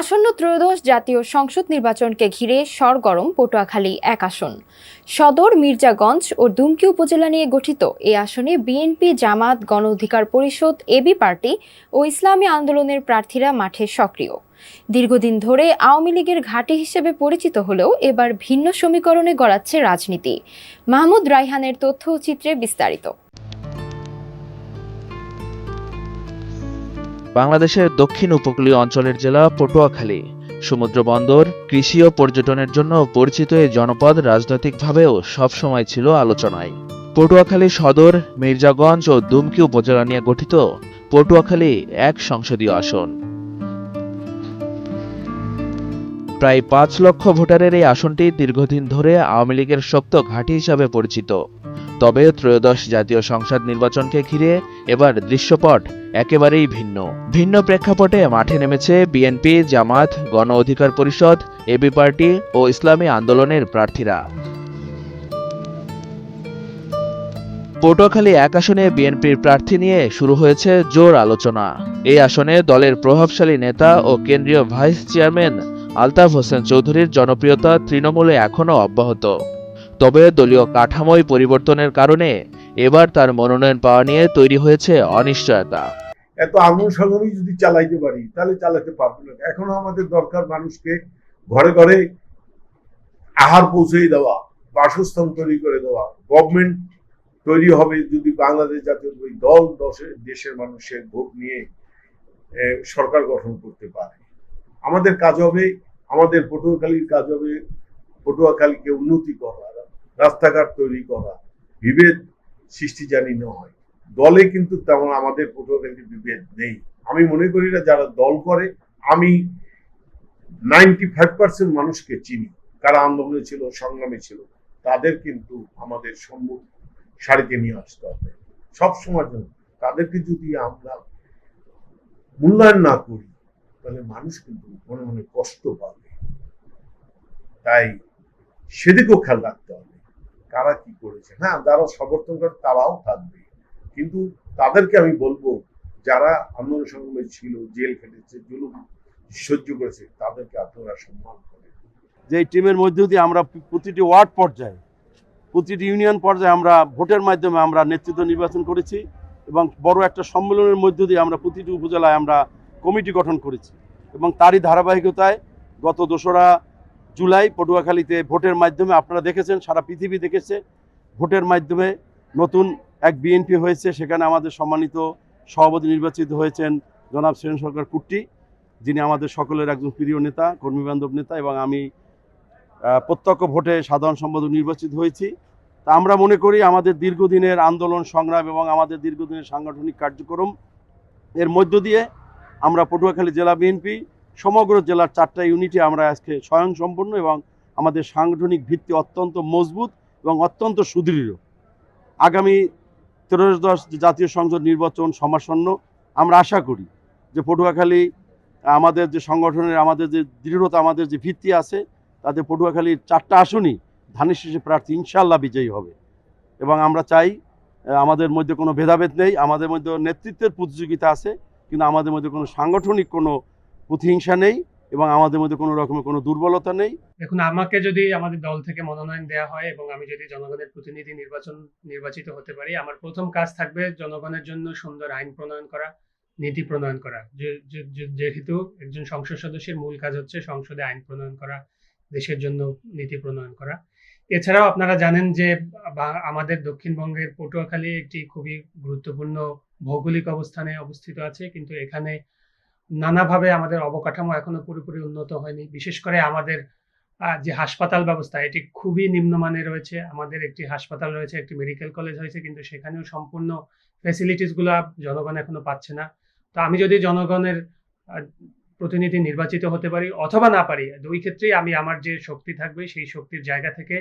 আসন্ন ত্রয়োদশ জাতীয় সংসদ নির্বাচনকে ঘিরে সরগরম পটুয়াখালী এক আসন। সদর, মির্জাগঞ্জ ও দুমকি উপজেলা নিয়ে গঠিত এই আসনে বিএনপি, জামাত, গণ অধিকার পরিষদ এবি পার্টি ও ইসলামী আন্দোলনের প্রার্থীরা মাঠে সক্রিয়। দীর্ঘদিন ধরে আওয়ামী লীগের ঘাঁটি হিসেবে পরিচিত হলেও এবার ভিন্ন সমীকরণে গড়াচ্ছে রাজনীতি। মাহমুদ রাইহানের তথ্য চিত্রে বিস্তারিত। বাংলাদেশের দক্ষিণ উপকূলীয় অঞ্চলের জেলা পটুয়াখালী। সমুদ্র বন্দর, কৃষি ও পর্যটনের জন্য পরিচিত এই জনপদ রাজনৈতিকভাবেও সবসময় ছিল আলোচনায়। পটুয়াখালী সদর, মির্জাগঞ্জ ও দুমকি উপজেলা নিয়ে গঠিত পটুয়াখালী এক সংসদীয় আসন। প্রায় পাঁচ লক্ষ ভোটারের এই আসনটি দীর্ঘদিন ধরে আওয়ামী লীগের শক্ত ঘাঁটি হিসাবে পরিচিত। তবে ত্রয়োদশ জাতীয় সংসদ নির্বাচনকে ঘিরে এবার দৃশ্যপট একেবারেই ভিন্ন। ভিন্ন প্রেক্ষাপটে মাঠে নেমেছে বিএনপি, জামাত, গণ অধিকার পরিষদ এবি পার্টি ও ইসলামী আন্দোলনের প্রার্থীরা। পটুয়াখালী এক আসনে বিএনপির প্রার্থী নিয়ে শুরু হয়েছে জোর আলোচনা। এই আসনে দলের প্রভাবশালী নেতা ও কেন্দ্রীয় ভাইস চেয়ারম্যান আলতাফ হোসেন চৌধুরীর জনপ্রিয়তা তৃণমূলে এখনও অব্যাহত। তবে দলীয় কাঠামোয় পরিবর্তনের কারণে এবার তার মনোনয়ন পাওয়া নিয়ে তৈরি হয়েছে অনিশ্চয়তা। এত আগুন সংগ্রামী যদি চালাইতে পারি, তাহলে চালাতে পারব না। এখনও আমাদের দরকার মানুষকে ঘরে ঘরে আহার পৌঁছে দেওয়া, বাসস্থান তৈরি করে দেওয়া। গভর্নমেন্ট তৈরি হবে যদি বাংলাদেশ জাতীয় ওই দল দশের দেশের মানুষের ভোট নিয়ে সরকার গঠন করতে পারে। আমাদের কাজ হবে, আমাদের পটুয়াখালীর কাজ হবে, পটুয়াখালীকে উন্নতি করা। রাস্তাঘাট তৈরি করা, বিভেদ সৃষ্টি জানি না হয় দলে কিন্তু তেমন আমাদের পটুয়াখালী বিভেদ নেই। আমি মনে করি না যারা দল করে, আমি নাইনটি ফাইভ পার্সেন্ট মানুষকে চিনি। কারা আন্দোলনে ছিল, সংগ্রামে ছিল, তাদের কিন্তু আমাদের সম্মুখ সারিতে নিয়ে আসতে হবে। সব সময় জন্য। তাদেরকে যদি আমরা মূল্যায়ন না করি, তাহলে মানুষ কিন্তু মনে মনে কষ্ট পাবে। তাই সেদিকেও খেয়াল রাখতে হবে। কারা কি করেছে? হ্যাঁ যারা সমর্থন করে তারাও থাকবে। কিন্তু তাদেরকে আমি বলব, যারা আন্দোলন সংগ্রামে ছিল, জেল খেটেছে, জুলুম সহ্য করেছে, তাদেরকে আপনারা সম্মান করেন। যে টিমের মধ্য দিয়ে আমরা প্রতিটি ওয়ার্ড পর্যায়ে, প্রতিটি ইউনিয়ন পর্যায়ে আমরা ভোটের মাধ্যমে আমরা নেতৃত্ব নির্বাচন করেছি এবং বড় একটা সম্মেলনের মধ্য দিয়ে আমরা প্রতিটি উপজেলায় আমরা কমিটি গঠন করেছি। এবং তারই ধারাবাহিকতায় গত দোসরা জুলাই পটুয়াখালীতে ভোটের মাধ্যমে আপনারা দেখেছেন, সারা পৃথিবী দেখেছে, ভোটের মাধ্যমে নতুন এক বিএনপি হয়েছে, সেখানে আমাদের সম্মানিত সভাপতি নির্বাচিত হয়েছেন জনাব সেন সরকার কুট্টি, যিনি আমাদের সকলের একজন প্রিয় নেতা, কর্মীবান্ধব নেতা, এবং আমি প্রত্যক্ষ ভোটে সাধারণ সম্পাদক নির্বাচিত হয়েছি। তা আমরা মনে করি আমাদের দীর্ঘদিনের আন্দোলন, সংগ্রাম এবং আমাদের দীর্ঘদিনের সাংগঠনিক কার্যক্রম, এর মধ্য দিয়ে আমরা পটুয়াখালী জেলা বিএনপি সমগ্র জেলার চারটা ইউনিটে আমরা আজকে স্বয়ংসম্পন্ন এবং আমাদের সাংগঠনিক ভিত্তি অত্যন্ত মজবুত এবং অত্যন্ত সুদৃঢ়। আগামী ত্রয়োদশ জাতীয় সংসদ নির্বাচন সমাসন্ন। আমরা আশা করি যে পটুয়াখালী, আমাদের যে সংগঠনের, আমাদের যে দৃঢ়তা, আমাদের যে ভিত্তি আছে, তাতে পটুয়াখালীর চারটা আসনই ধানের শীষে প্রার্থী ইনশাল্লাহ বিজয়ী হবে। এবং আমরা চাই আমাদের মধ্যে কোনো ভেদাভেদ নেই, আমাদের মধ্যে নেতৃত্বের প্রতিযোগিতা আছে, কিন্তু আমাদের মধ্যে কোনো সাংগঠনিক কোনো প্রতিহিংসা নেই এবং আমাদের মধ্যে কোনো রকমের কোনো দুর্বলতা নেই। দেখুন আমাকে যদি আমাদের দল থেকে মনোনয়ন দেওয়া হয় এবং আমি যদি জনগণের প্রতিনিধি নির্বাচন নির্বাচিত হতে পারি, আমার প্রথম কাজ থাকবে জনগণের জন্য সুন্দর আইন প্রণয়ন করা, নীতি প্রণয়ন করা। যেহেতু একজন সংসদ সদস্যের মূল কাজ হচ্ছে সংসদে আইন প্রণয়ন করা, দেশের জন্য নীতি প্রণয়ন করা। এছাড়াও আপনারা জানেন যে আমাদের দক্ষিণবঙ্গের পটুয়াখালী একটি খুবই গুরুত্বপূর্ণ ভৌগোলিক অবস্থানে অবস্থিত আছে, কিন্তু এখানে নানাভাবে আমাদের অবকাঠামো এখনও পুরোপুরি উন্নত হয়নি। বিশেষ করে আমাদের যে হাসপাতাল ব্যবস্থা, এটি খুবই নিম্নমানের রয়েছে। আমাদের একটি হাসপাতাল রয়েছে, একটি মেডিকেল কলেজ হয়েছে, কিন্তু সেখানেও সম্পূর্ণ ফেসিলিটিসগুলা জনগণ এখনও পাচ্ছে না। তো আমি যদি জনগণের প্রতিনিধি নির্বাচিত হতে পারি, অথবা না পারি, দুই ক্ষেত্রেই আমি আমার যে শক্তি থাকবে, সেই শক্তির জায়গা থেকে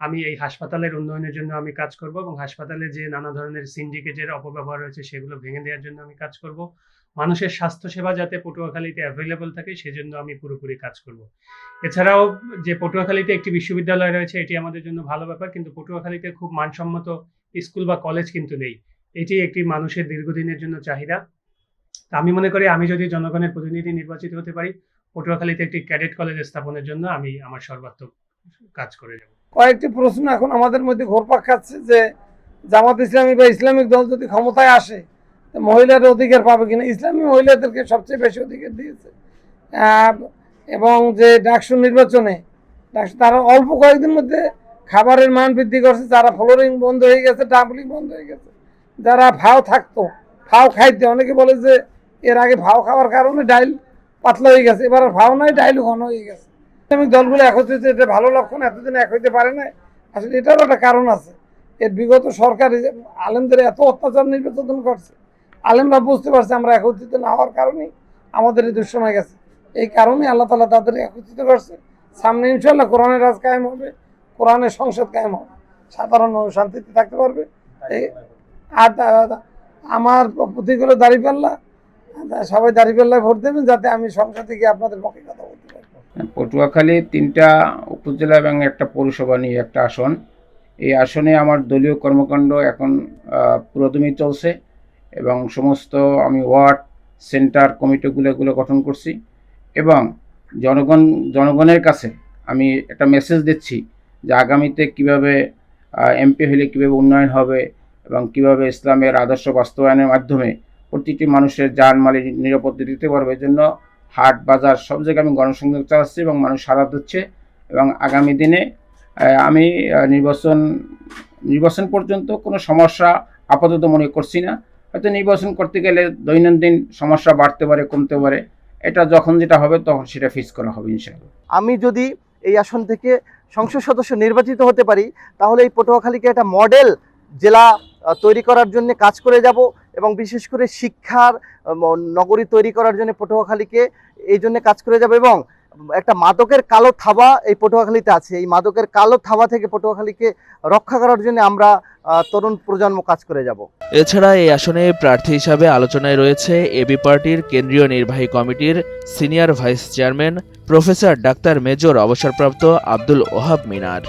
আমি এই হাসপাতালের উন্নয়নের জন্য আমি কাজ করব এবং হাসপাতালে যে নানা ধরনের সিন্ডিকেটের অপব্যবহার রয়েছে সেগুলো ভেঙে দেওয়ার জন্য আমি কাজ করব। মানুষের স্বাস্থ্যসেবা যাতে পটুয়াখালীতে অ্যাভেলেবল থাকে সেজন্য আমি পুরোপুরি কাজ করব। এছাড়াও যে পটুয়াখালীতে একটি বিশ্ববিদ্যালয় রয়েছে এটি আমাদের জন্য ভালো ব্যাপার কিন্তু পটুয়াখালীতে খুব মানসম্মত স্কুল বা কলেজ কিন্তু নেই। এটি একটি মানুষের দীর্ঘদিনের জন্য চাহিদা। আমি মনে করি আমি যদি জনগণের প্রতিনিধি নির্বাচিত হতে পারি, পটুয়াখালীতে একটি ক্যাডেট কলেজ স্থাপনের জন্য আমি আমার সর্বাত্মক কাজ করে যাব। কয়েকটি প্রশ্ন এখন আমাদের মধ্যে ঘোরপাক খাচ্ছে যে জামাত ইসলামী বা ইসলামিক দল যদি ক্ষমতায় আসে, তো মহিলাদের অধিকার পাবে কিনা? ইসলামী মহিলাদেরকে সবচেয়ে বেশি অধিকার দিয়েছে। এবং যে ডাকসু নির্বাচনে তারা অল্প কয়েকদিন মধ্যে খাবারের মান বৃদ্ধি করছে, যারা ফ্লোরিং বন্ধ হয়ে গেছে ডাবলিং বন্ধ হয়ে গেছে। যারা ভাও থাকতো, ভাও খাইতে, অনেকে বলে যে এর আগে ভাও খাওয়ার কারণে ডাইল পাতলা হয়ে গেছে, এবার ভাও নাই ডাইল ঘন হয়ে গেছে। ইসলামিক দলগুলো একত্রিত এটা ভালো লক্ষণ, এতদিন এক হইতে পারে না আসলে এটারও একটা কারণ আছে। এর বিগত সরকার আলেমদের এত অত্যাচার নির্যাতন করছে, আলেমরা বুঝতে পারছে আমরা একত্রিত না হওয়ার কারণেই আমাদের এই দুঃসময় গেছে। এই কারণে আল্লাহ তালা তাদের একত্রিত করছে। সামনে ইনশাল্লাহ কোরআনের রাজ কায়েম হবে, কোরআনের সংসদ কায়েম হবে। সাধারণ শান্তিতে থাকতে পারবে। আর আমার প্রতীক হলো দাঁড়িপাল্লা সবাই দাঁড়িপাল্লায় ভোট দেবেন যাতে আমি সংসদে গিয়ে আপনাদের পক্ষে কথা বলতে পারি পটুয়াখালী তিনটা উপজেলা এবং একটা পৌরসভা নিয়ে একটা আসন। এই আসনে আমার দলীয় কর্মকাণ্ড এখন আহ, চলছে এবং সমস্ত আমি ওয়ার্ড সেন্টার কমিটিগুলো এগুলো গঠন করছি এবং জনগণ জনগণের কাছে আমি একটা মেসেজ দিচ্ছি যে আগামীতে কীভাবে এমপি হলে কীভাবে উন্নয়ন হবে এবং কীভাবে ইসলামের আদর্শ বাস্তবায়নের মাধ্যমে প্রতিটি মানুষের যান মালের নিরাপত্তা দিতে পারবে। এই জন্য হাট বাজার সব জায়গায় আমি গণসংযোগ চালাচ্ছি এবং মানুষ সাড়া দিচ্ছে এবং আগামী দিনে আমি নির্বাচন নির্বাচন পর্যন্ত কোনো সমস্যা আপাতত মনে করছি না। হয়তো নির্বাচন করতে গেলে দৈনন্দিন সমস্যা বাড়তে পারে, কমতে পারে। এটা যখন যেটা হবে তখন সেটা ফিক্স করা হবে, ইনশাআল্লাহ। আমি যদি এই আসন থেকে সংসদ সদস্য নির্বাচিত হতে পারি, তাহলে এই পটুয়াখালীকে একটা মডেল জেলা তৈরি করার জন্য কাজ করে যাব। এবং বিশেষ করে শিক্ষার নগরী তৈরি করার জন্য পটুয়াখালীকে এই জন্য কাজ করে যাব এবং একটা মাদকের কালো থাবা এই পটুয়াখালীতে আছে। এই মাদকের কালো থাবা থেকে পটুয়াখালীকে রক্ষা করার জন্য আমরা তরুণ প্রজন্ম কাজ করে যাব। এছাড়া এই আসনে প্রার্থী হিসাবে আলোচনায় রয়েছে এবি পার্টির কেন্দ্রীয় নির্বাহী কমিটির senior vice chairman professor doctor major অবসরপ্রাপ্ত আব্দুল ওহাব মিনার।